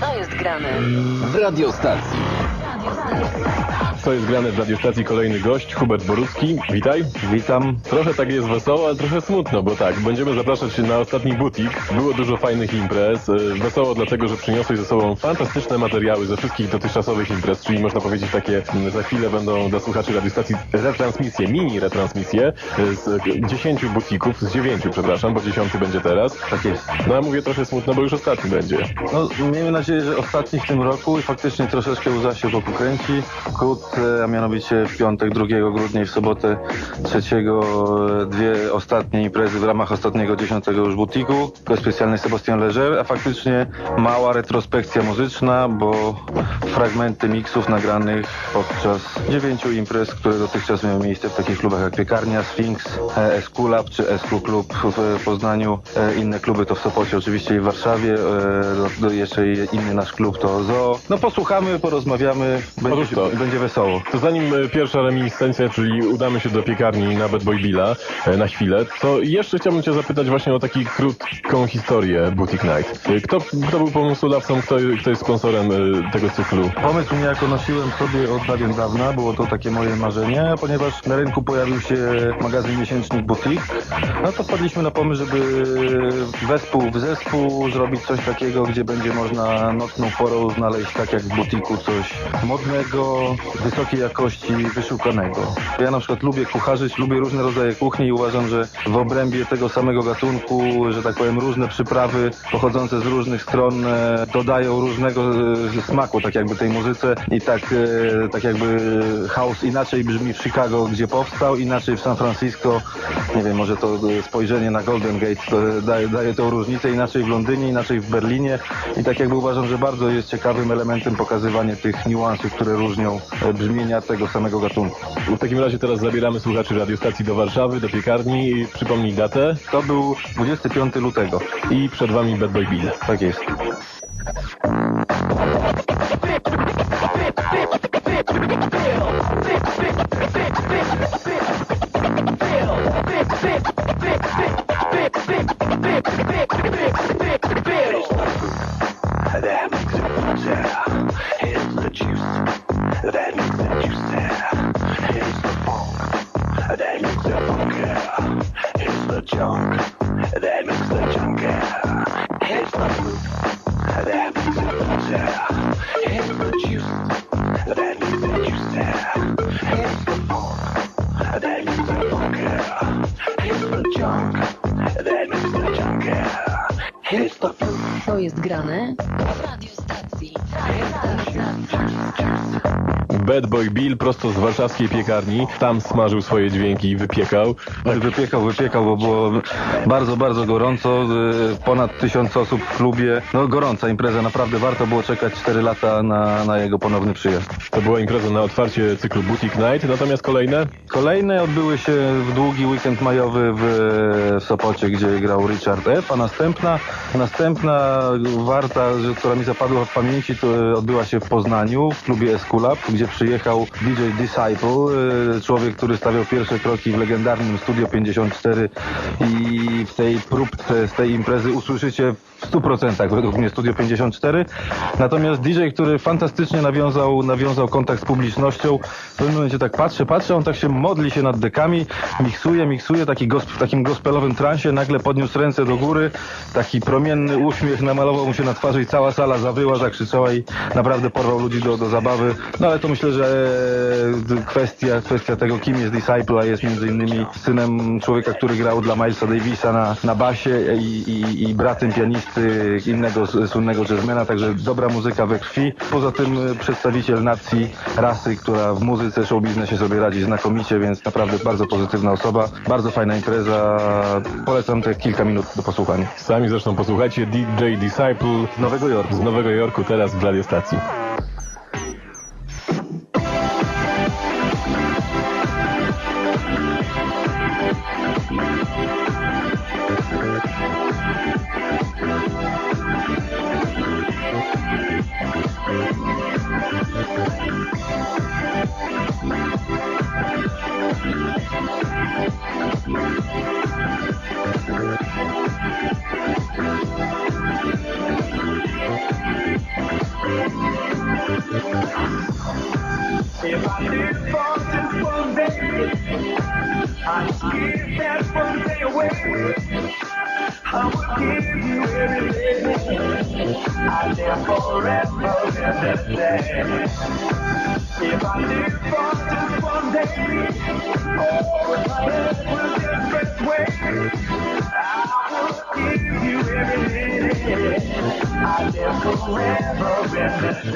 To jest grane. w radiostacji. Co jest grane w radiostacji kolejny gość, Hubert Borucki. Witaj. Witam. Trochę tak jest wesoło, ale trochę smutno, bo tak, będziemy zapraszać się na ostatni butik. Było dużo fajnych imprez. E, Wesoło dlatego, że przyniosłeś ze sobą fantastyczne materiały ze wszystkich dotychczasowych imprez, czyli można powiedzieć takie, za chwilę będą dla słuchaczy radiostacji retransmisje, mini retransmisje e, z 10 butików, z 9 przepraszam, bo 10 będzie teraz. Tak jest. No a mówię trochę smutno, bo już ostatni będzie. No, miejmy nadzieję, że ostatni w tym roku i faktycznie troszeczkę łza się wokół kręci. Wkrótce, a mianowicie w piątek 2 grudnia i w sobotę 3 dwie ostatnie imprezy w ramach ostatniego 10 już butiku. To specjalny Sebastian Leger, a faktycznie mała retrospekcja muzyczna, bo fragmenty miksów nagranych podczas dziewięciu imprez, które dotychczas miały miejsce w takich klubach jak Piekarnia, Sphinx, e, SQ Lab czy SQ Klub w Poznaniu. E, Inne kluby to w Sopocie oczywiście i w Warszawie. E, Jeszcze inny nasz klub to ZOO. No posłuchamy, porozmawiamy, Otóż to. będzie wesoło. To zanim e, pierwsza reminiscencja, czyli udamy się do piekarni na Bad Boy Billa e, na chwilę, to jeszcze chciałbym Cię zapytać właśnie o taką krótką historię Boutique Night. E, Kto, kto był pomysłodawcą, kto, kto jest sponsorem tego cyklu? Pomysł niejako nosiłem sobie od dawien dawna, było to takie moje marzenie, ponieważ na rynku pojawił się magazyn miesięcznik Boutique, no to wpadliśmy na pomysł, żeby wespół w zespół zrobić coś takiego, gdzie będzie można nocną porą znaleźć tak jak w butiku coś modnego, wysokiej jakości, wyszukanego. Ja na przykład lubię kucharzyć, lubię różne rodzaje kuchni i uważam, że w obrębie tego samego gatunku, że tak powiem, różne przyprawy pochodzące z różnych stron e, dodają różnego e, smaku, tak jakby tej muzyce i tak, e, tak jakby house inaczej brzmi w Chicago, gdzie powstał, inaczej w San Francisco, nie wiem, może to spojrzenie na Golden Gate daje, daje tą różnicę, inaczej w Londynie, inaczej w Berlinie. I tak jakby uważam, że bardzo jest ciekawym elementem pokazywanie tych niuansów, które różnią e, brzmienia tego samego gatunku. W takim razie teraz zabieramy słuchaczy radiostacji do Warszawy, do piekarni. I Przypomnij datę To był 25 lutego. i przed Wami Bad Boy Bill. Tak jest. Junk. That makes the junky. Here's the fruit. That makes it better. Here's the juice. That makes it juicy. Here's the funk. That makes it funky. Here's the junk. That makes it junky. Here's the fruit. To jest grane w radiostacji. Bad Boy Bill prosto z warszawskiej piekarni. Tam smażył swoje dźwięki i wypiekał. Tak, wypiekał, wypiekał, bo było bardzo, bardzo gorąco. y, Ponad tysiąc osób w klubie. No gorąca impreza, naprawdę warto było czekać 4 lata na, na jego ponowny przyjazd. To była impreza na otwarcie cyklu Boutique Night, natomiast kolejne Kolejne odbyły się w długi weekend majowy w, w Sopocie, gdzie grał Richard F., a następna, następna warta, która mi zapadła w pamięci, to e, odbyła się w Poznaniu, w klubie Esculap, gdzie przyjechał DJ Disciple, e, człowiek, który stawiał pierwsze kroki w legendarnym Studio 54 i w tej próbce z tej imprezy usłyszycie w 100% według mnie Studio 54. Natomiast DJ, który fantastycznie nawiązał, nawiązał kontakt z publicznością, w pewnym momencie tak patrzę, patrzę, on tak się modli się nad dekami, miksuje, miksuje, taki gosp, w takim gospelowym transie, nagle podniósł ręce do góry, taki promienny uśmiech namalował mu się na twarzy i cała sala zawyła, zakrzyczała i naprawdę porwał ludzi do, do zabawy. No ale to myślę, że e, kwestia, kwestia tego, kim jest Disciple, a jest między innymi synem człowieka, który grał dla Milesa Davisa na, na basie i, i, i bratem pianisty innego słynnego jazzmana, także dobra muzyka we krwi. Poza tym e, przedstawiciel nacji, rasy, która w muzyce, show biznesie sobie radzi znakomicie, więc naprawdę bardzo pozytywna osoba. Bardzo fajna impreza. Polecam te kilka minut do posłuchania. sami zresztą posłuchajcie DJ Disciple Z Nowego Jorku. z Nowego Jorku teraz w radiostacji. If I did fall just one day, I'd give that one day away. I would give you everything. I'd live forever in. If I did fall just one day, oh, if I lived a different way, I would give you everything. I'd live forever in this.